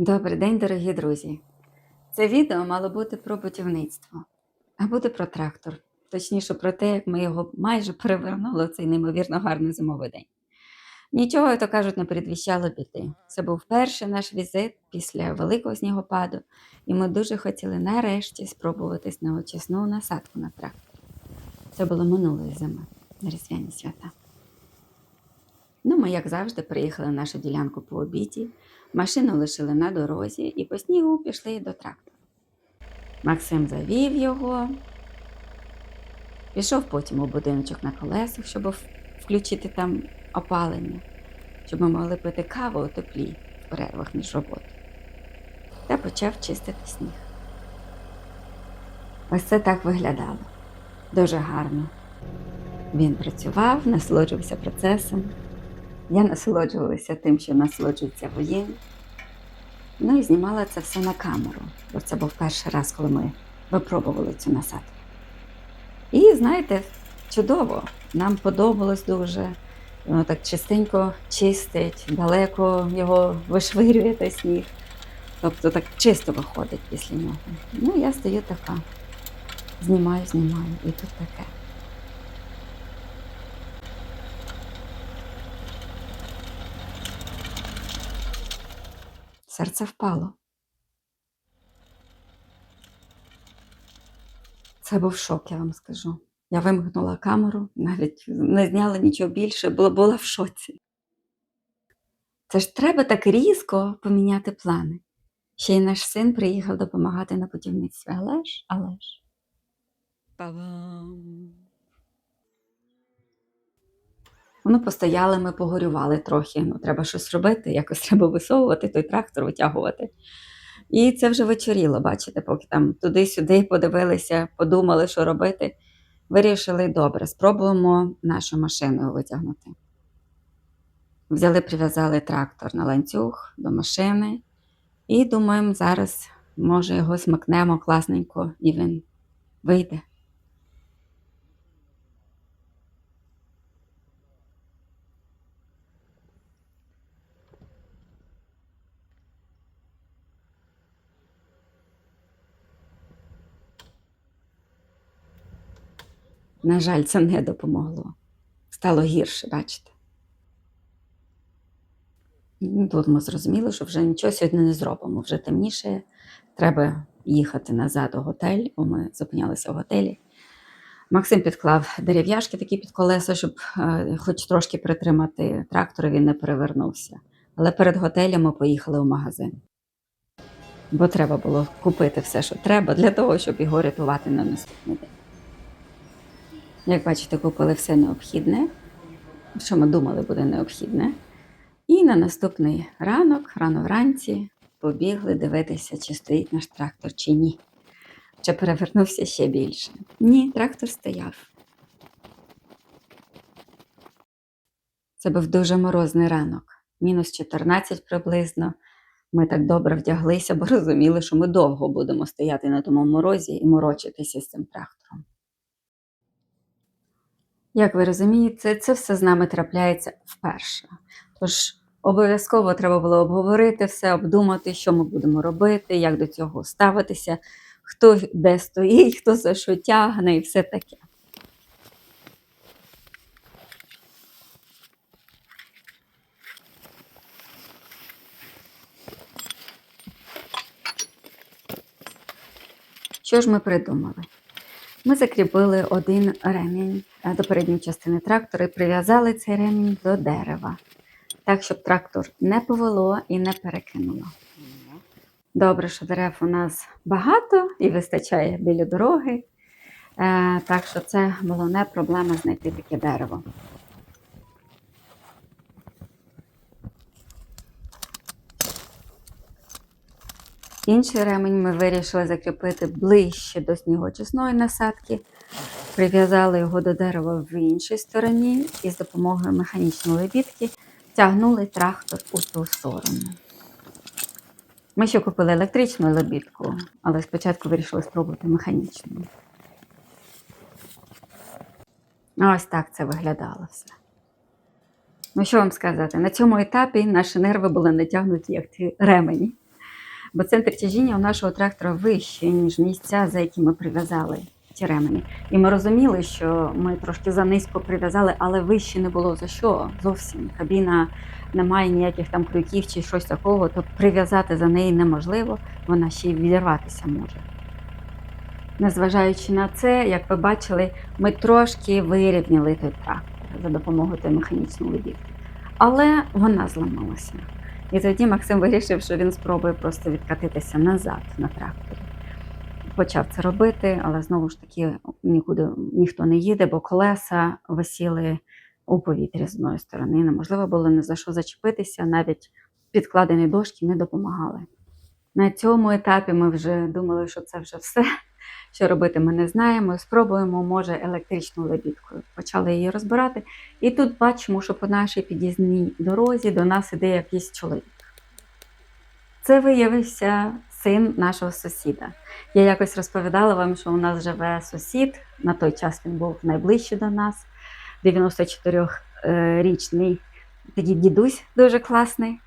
Добрий день, дорогі друзі. Це відео мало бути про будівництво, а буде про трактор, точніше про те, як ми його майже перевернули в цей неймовірно гарний зимовий день. Нічого, то кажуть, не передвіщало біди. Це був перший наш візит після великого снігопаду, і ми дуже хотіли нарешті спробуватись на очисну насадку на трактор. Це було минулої зими, на різдвяні свята. Ми, як завжди, приїхали на нашу ділянку по обіді, машину лишили на дорозі і по снігу пішли до трактора. Максим завів його, пішов потім у будиночок на колесах, щоб включити там опалення, щоб ми могли пити каву у теплі в перервах між роботою. Та почав чистити сніг. Ось це так виглядало. Дуже гарно. Він працював, насолоджувався процесом. Я насолоджувалася тим, що насолоджується воєнні. Ну і знімала це все на камеру, бо це був перший раз, коли ми випробували цю насадку. І знаєте, чудово, нам подобалось дуже. Воно так чистенько чистить, далеко його вишвирює той сніг. Тобто так чисто виходить після нього. Ну, я стою така, знімаю, знімаю, і тут таке. Серце впало. Це був шок, я вам скажу. Я вимкнула камеру, навіть не зняла нічого більше, була, була в шоці. Це ж треба так різко поміняти плани. Ще й наш син приїхав допомагати на будівництві. Але ж, але ж. Па-бам. Воно постояли, ми погорювали трохи. Ну, треба щось робити, якось треба висовувати той трактор, витягувати. І це вже вечоріло, бачите, поки там туди-сюди подивилися, подумали, що робити. Вирішили, добре, спробуємо нашу машину витягнути. Взяли, прив'язали трактор на ланцюг до машини і думаємо, зараз, може, його смикнемо класненько, і він вийде. На жаль, це не допомогло. Стало гірше, бачите. Тут ми зрозуміли, що вже нічого сьогодні не зробимо. Вже темніше. Треба їхати назад у готель, бо ми зупинялися в готелі. Максим підклав дерев'яшки такі під колеса, щоб е, хоч трошки притримати трактор, він не перевернувся. Але перед готелем ми поїхали в магазин. Бо треба було купити все, що треба, для того, щоб його рятувати на наступний день. Як бачите, купили все необхідне, що ми думали буде необхідне. І на наступний ранок, рано вранці, побігли дивитися, чи стоїть наш трактор чи ні. Чи перевернувся ще більше. Ні, трактор стояв. Це був дуже морозний ранок, мінус 14 приблизно. Ми так добре вдяглися, бо розуміли, що ми довго будемо стояти на тому морозі і морочитися з цим трактором. Як ви розумієте, це все з нами трапляється вперше. Тож обов'язково треба було обговорити все, обдумати, що ми будемо робити, як до цього ставитися, хто де стоїть, хто за що тягне і все таке. Що ж ми придумали? Ми закріпили один ремінь е, до передньої частини трактора і прив'язали цей ремінь до дерева, так, щоб трактор не повело і не перекинуло. Добре, що дерев у нас багато і вистачає біля дороги. Е, так що це було не проблема знайти таке дерево. Інший ремень ми вирішили закріпити ближче до снігочисної насадки. Прив'язали його до дерева в іншій стороні і з допомогою механічної лебідки тягнули трактор у ту сторону. Ми ще купили електричну лебідку, але спочатку вирішили спробувати механічну. Ось так це виглядало все. Ну, що вам сказати, на цьому етапі наші нерви були натягнуті, як ті ремені. Бо центр тяжіння у нашого трактора вищий, ніж місця, за які ми прив'язали ті ремені. І ми розуміли, що ми трошки занизько прив'язали, але вище не було за що зовсім. Кабіна не має ніяких там крюків чи щось такого, то прив'язати за неї неможливо, вона ще й відірватися може. Незважаючи на це, як ви бачили, ми трошки вирівняли той трактор за допомогою тої механічної лебідки. Але вона зламалася. І тоді Максим вирішив, що він спробує просто відкатитися назад на тракторі. Почав це робити, але знову ж таки нікуди ніхто не їде, бо колеса висіли у повітрі з одної сторони. Неможливо було ні за що зачепитися, навіть підкладені дошки не допомагали. На цьому етапі ми вже думали, що це вже все. Що робити, ми не знаємо. Спробуємо, може, електричною лебідкою. Почали її розбирати. І тут бачимо, що по нашій під'їзній дорозі до нас іде якийсь чоловік. Це виявився син нашого сусіда. Я якось розповідала вам, що у нас живе сусід. На той час він був найближчий до нас, 94-річний такий дідусь дуже класний.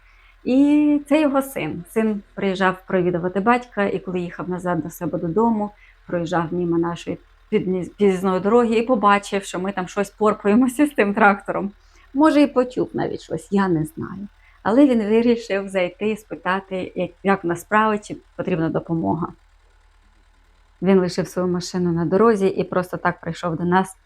І це його син. Син приїжджав провідувати батька, і коли їхав назад до себе додому, проїжджав мимо нашої під'їзної дороги і побачив, що ми там щось порпаємося з тим трактором. Може, і почув навіть щось, я не знаю. Але він вирішив зайти і спитати, як, як в справи, чи потрібна допомога. Він лишив свою машину на дорозі і просто так прийшов до нас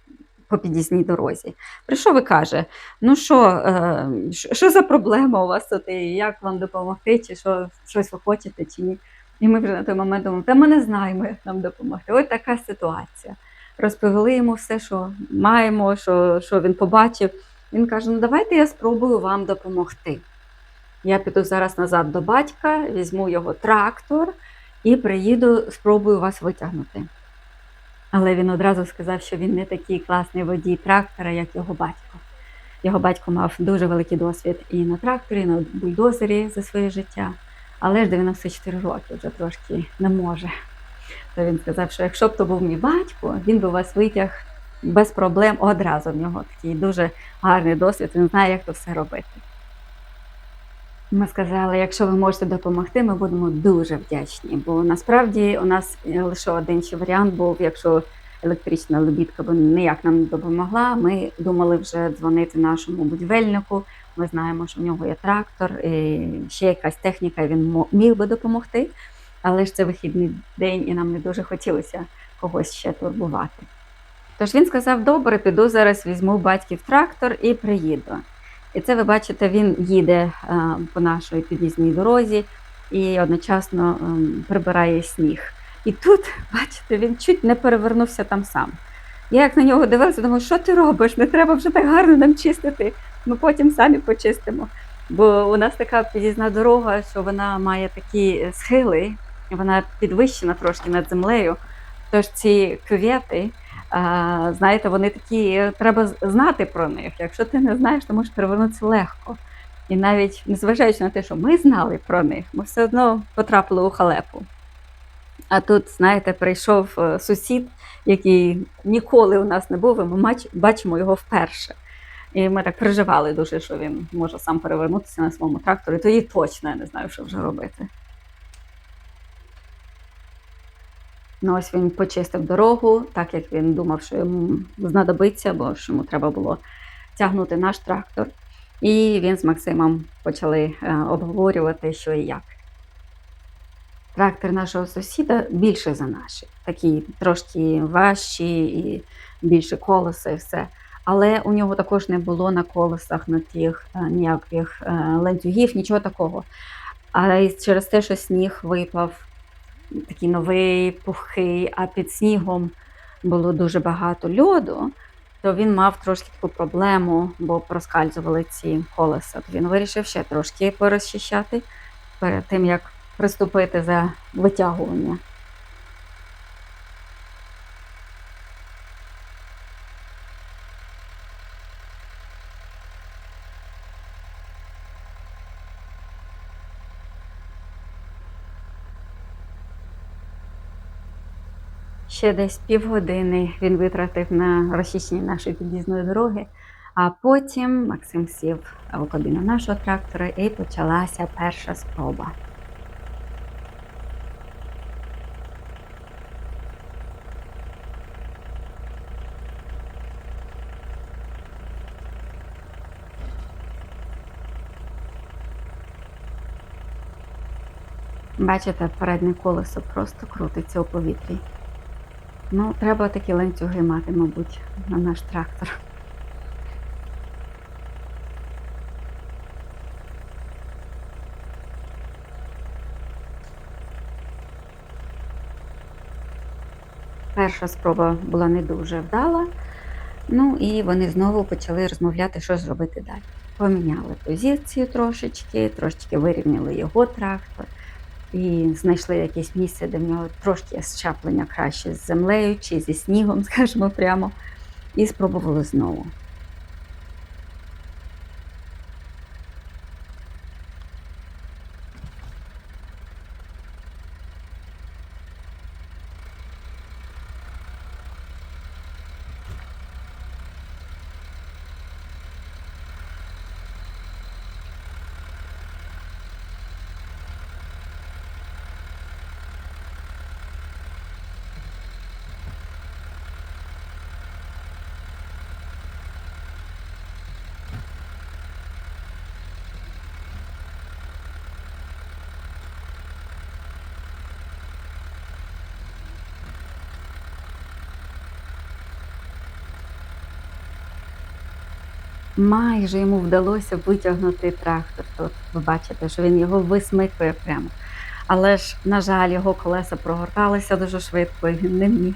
по під'їзній дорозі. Прийшов і каже: Ну що, е, що за проблема у вас тут? І як вам допомогти, чи що, щось ви хочете, чи ні? І ми вже на той момент думали, та ми не знаємо, як нам допомогти. Ось така ситуація. Розповіли йому все, що маємо, що, що він побачив. Він каже: Ну, давайте я спробую вам допомогти. Я піду зараз назад до батька, візьму його трактор і приїду, спробую вас витягнути. Але він одразу сказав, що він не такий класний водій трактора, як його батько. Його батько мав дуже великий досвід і на тракторі, і на бульдозері за своє життя, але ж 94 роки вже трошки не може. То він сказав, що якщо б то був мій батько, він би вас витяг без проблем одразу. В нього такий дуже гарний досвід, він знає, як то все робити. Ми сказали, якщо ви можете допомогти, ми будемо дуже вдячні. Бо насправді у нас лише один ще варіант був, якщо електрична лебідка б ніяк нам не допомогла. Ми думали вже дзвонити нашому будівельнику. Ми знаємо, що в нього є трактор, і ще якась техніка, і він міг би допомогти. Але ж це вихідний день, і нам не дуже хотілося когось ще турбувати. Тож він сказав: добре, піду зараз, візьму батьків трактор і приїду. І це ви бачите, він їде по нашій під'їзній дорозі і одночасно прибирає сніг. І тут, бачите, він чуть не перевернувся там сам. Я як на нього дивилася, думаю, що ти робиш? Не треба вже так гарно нам чистити. Ми потім самі почистимо. Бо у нас така під'їзна дорога, що вона має такі схили, вона підвищена трошки над землею. Тож ці кювети, знаєте, вони такі, треба знати про них. Якщо ти не знаєш, то можеш перевернутися легко. І навіть незважаючи на те, що ми знали про них, ми все одно потрапили у халепу. А тут, знаєте, прийшов е, сусід, який ніколи у нас не був, і ми бачимо його вперше. І ми так переживали дуже, що він може сам перевернутися на своєму тракторі, тоді точно я не знаю, що вже робити. Ну, ось він почистив дорогу, так як він думав, що йому знадобиться, бо що йому треба було тягнути наш трактор. І він з Максимом почали е, обговорювати, що і як. Трактор нашого сусіда більше за наш, такий трошки важчий і більше колеса і все. Але у нього також не було на колесах на тих е, ніяких е, ланцюгів, нічого такого. Але через те, що сніг випав такий новий, пухкий, а під снігом було дуже багато льоду, то він мав трошки таку проблему, бо проскальзували ці колеса. То він вирішив ще трошки порозчищати перед тим, як приступити за витягування. Ще десь півгодини він витратив на розчищення нашої під'їзної дороги, а потім Максим сів у кабіну нашого трактора і почалася перша спроба. Бачите, переднє колесо просто крутиться у повітрі. Ну, треба такі ланцюги мати, мабуть, на наш трактор. Перша спроба була не дуже вдала. Ну і вони знову почали розмовляти, що ж робити далі. Поміняли позицію трошечки, трошечки вирівняли його трактор і знайшли якесь місце, де в нього трошки є щаплення краще з землею чи зі снігом, скажімо прямо, і спробували знову. Майже йому вдалося витягнути трактор. Тут ви бачите, що він його висмикує прямо. Але ж, на жаль, його колеса прогорталися дуже швидко і він не міг.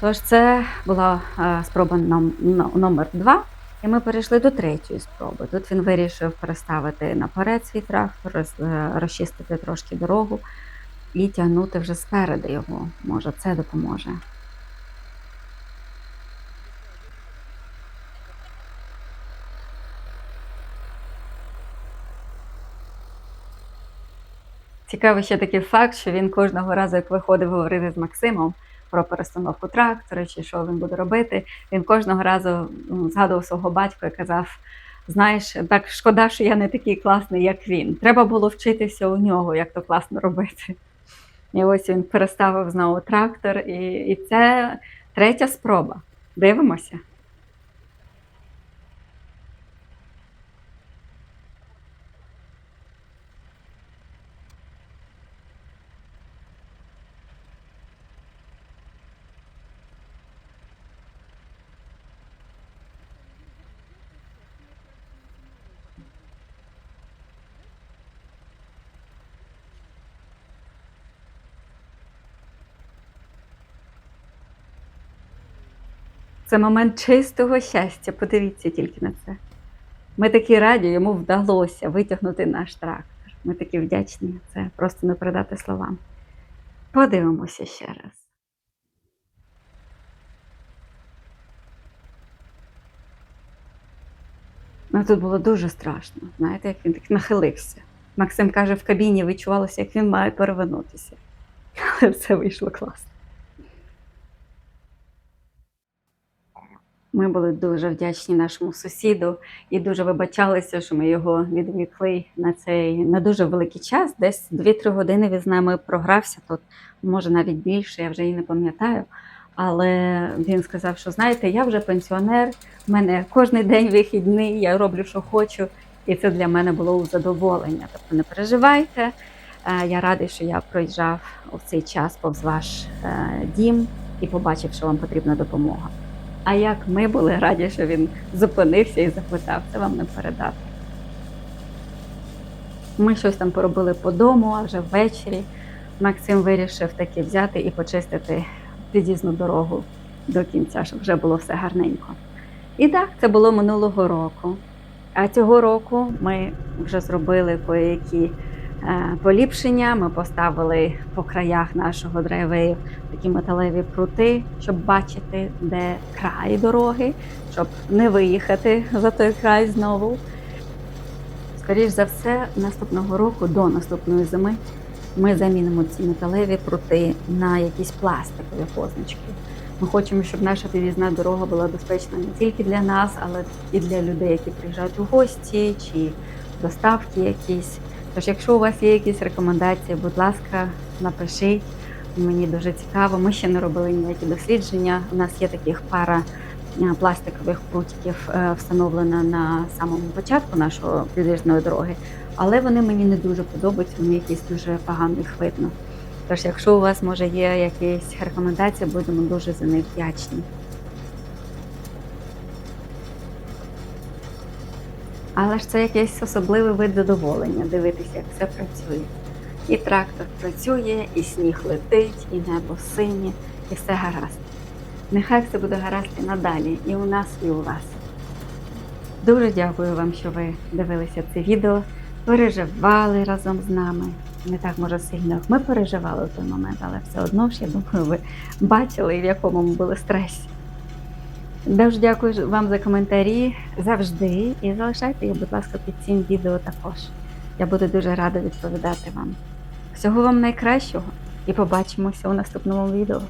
Тож це була е, спроба ном- но- номер два. І ми перейшли до третьої спроби. Тут він вирішив переставити наперед свій трактор, е, розчистити трошки дорогу і тягнути вже спереду його. Може, це допоможе. Цікавий ще такий факт, що він кожного разу, як виходив говорити з Максимом про перестановку трактора чи що він буде робити, він кожного разу ну, згадував свого батька і казав: знаєш, так шкода, що я не такий класний, як він. Треба було вчитися у нього, як то класно робити. І ось він переставив знову трактор, і, і це третя спроба. Дивимося. Це момент чистого щастя. Подивіться тільки на це. Ми такі раді, йому вдалося витягнути наш трактор. Ми такі вдячні. Це просто не передати словам. Подивимося ще раз. Ну, тут було дуже страшно. Знаєте, як він так нахилився. Максим каже, в кабіні відчувалося, як він має перевернутися. Але все вийшло класно. Ми були дуже вдячні нашому сусіду і дуже вибачалися, що ми його відвлекли на цей на дуже великий час. Десь 2-3 години він з нами програвся тут, може навіть більше, я вже і не пам'ятаю. Але він сказав, що знаєте, я вже пенсіонер, в мене кожен день вихідний, я роблю, що хочу, і це для мене було задоволення. Тобто не переживайте. Е, Я радий, що я проїжджав у цей час повз ваш е, дім і побачив, що вам потрібна допомога. А як ми були раді, що він зупинився і запитав, це вам не передати. Ми щось там поробили по дому, а вже ввечері Максим вирішив таки взяти і почистити під'їзну дорогу до кінця, щоб вже було все гарненько. І так, це було минулого року. А цього року ми вже зробили які поліпшення. Ми поставили по краях нашого драйвею такі металеві прути, щоб бачити, де край дороги, щоб не виїхати за той край знову. Скоріш за все, наступного року, до наступної зими, ми замінимо ці металеві прути на якісь пластикові позначки. Ми хочемо, щоб наша під'їзна дорога була безпечна не тільки для нас, але і для людей, які приїжджають у гості чи доставки якісь. Тож, якщо у вас є якісь рекомендації, будь ласка, напишіть. Мені дуже цікаво. Ми ще не робили ніякі дослідження. У нас є таких пара е, пластикових прутиків е, встановлена на самому початку нашої під'їзної дороги, але вони мені не дуже подобаються, вони якісь дуже погано їх видно. Тож, якщо у вас може є якісь рекомендації, будемо дуже за них вдячні. Але ж це якийсь особливий вид задоволення дивитися, як все працює. І трактор працює, і сніг летить, і небо синє, і все гаразд. Нехай все буде гаразд і надалі, і у нас, і у вас. Дуже дякую вам, що ви дивилися це відео, переживали разом з нами. Не так може сильно, як ми переживали в той момент, але все одно ж, я думаю, ви бачили, в якому ми були стресі. Дуже дякую вам за коментарі завжди. І залишайте їх, будь ласка, під цим відео також. Я буду дуже рада відповідати вам. Всього вам найкращого і побачимося у наступному відео.